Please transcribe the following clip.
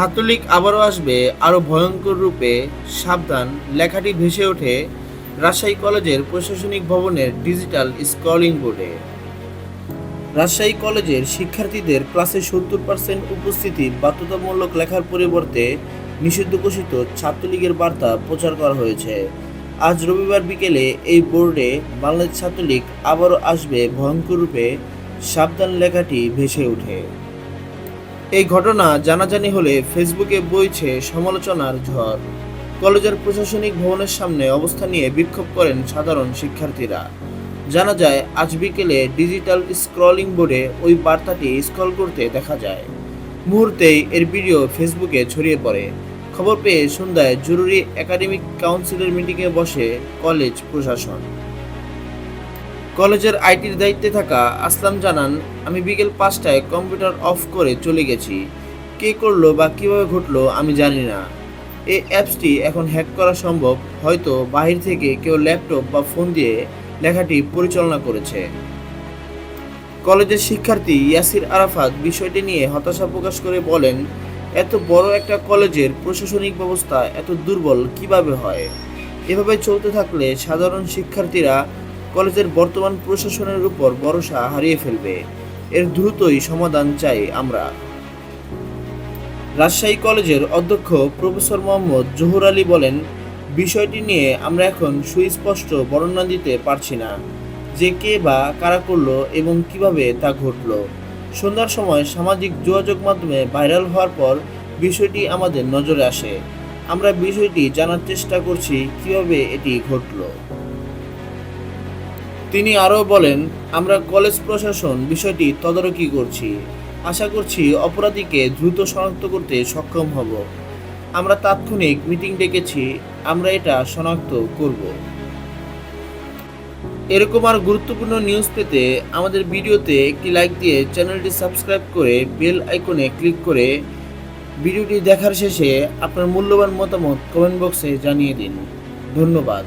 ছাত্রলীগ আবারও আসবে, আরও ভয়ঙ্কর রূপে সাবধান। লেখাটি ভেসে ওঠে রাজশাহী কলেজের প্রশাসনিক ভবনের ডিজিটাল স্ক্রলিং বোর্ডে। রাজশাহী কলেজের শিক্ষার্থীদের ক্লাসে সত্তর পার্সেন্ট উপস্থিতি বাধ্যতামূলক লেখার পরিবর্তে নিষিদ্ধ ঘোষিত ছাত্রলীগের বার্তা প্রচার করা হয়েছে। আজ রবিবার বিকেলে এই বোর্ডে বাংলাদেশ ছাত্রলীগ আবারও আসবে, ভয়ঙ্কর রূপে সাবধান লেখাটি ভেসে ওঠে। এই ঘটনা জানাজানি হলে ফেসবুকে বইছে সমালোচনার ঝড়। কলেজের প্রশাসনিক ভবনের সামনে অবস্থান নিয়ে বিক্ষোভ করেন সাধারণ শিক্ষার্থীরা। জানা যায়, আজ বিকেলে ডিজিটাল স্ক্রলিং বোর্ডে ওই বার্তাটি স্ক্রল করতে দেখা যায়। মুহূর্তেই এর ভিডিও ফেসবুকে ছড়িয়ে পড়ে। খবর পেয়ে সন্ধ্যায় জরুরি একাডেমিক কাউন্সিলের মিটিংয়ে বসে কলেজ প্রশাসন। কলেজের আইটির দায়িত্বে থাকা আসলাম জানান, আমি বিকেল পাঁচটায় কম্পিউটার অফ করে চলে গেছি। কে করল বা কীভাবে ঘটলো আমি জানি না। এই অ্যাপসটি এখন হ্যাক করা সম্ভব। হয়তো বাহির থেকে কেউ ল্যাপটপ বা ফোন দিয়ে লেখাটি পরিচালনা করেছে। কলেজের শিক্ষার্থী ইয়াসির আরাফাত বিষয়টি নিয়ে হতাশা প্রকাশ করে বলেন, এত বড় একটা কলেজের প্রশাসনিক ব্যবস্থা এত দুর্বল কীভাবে হয়? এভাবে চলতে থাকলে সাধারণ শিক্ষার্থীরা কলেজের বর্তমান প্রশাসনের উপর ভরসা হারিয়ে ফেলবে। এর দ্রুতই সমাধান চাই আমরা। রাজশাহী কলেজের অধ্যক্ষ প্রফেসর মোহাম্মদ জহুর আলী বলেন, বিষয়টি নিয়ে আমরা এখন সুস্পষ্ট বর্ণনা দিতে পারছি না, যে কে বা কারা করল এবং কীভাবে তা ঘটল। সন্ধ্যার সময় সামাজিক যোগাযোগ মাধ্যমে ভাইরাল হওয়ার পর বিষয়টি আমাদের নজরে আসে। আমরা বিষয়টি জানার চেষ্টা করছি কীভাবে এটি ঘটলো। তিনি আরও বলেন, আমরা কলেজ প্রশাসন বিষয়টি তদারকি করছি। আশা করছি অপরাধীকে দ্রুত শনাক্ত করতে সক্ষম হব। আমরা তাৎক্ষণিক মিটিং ডেকেছি, আমরা এটা শনাক্ত করব। এরকম আর গুরুত্বপূর্ণ নিউজ পেতে আমাদের ভিডিওতে একটি লাইক দিয়ে চ্যানেলটি সাবস্ক্রাইব করে বেল আইকনে ক্লিক করে ভিডিওটি দেখার শেষে আপনার মূল্যবান মতামত কমেন্ট বক্সে জানিয়ে দিন। ধন্যবাদ।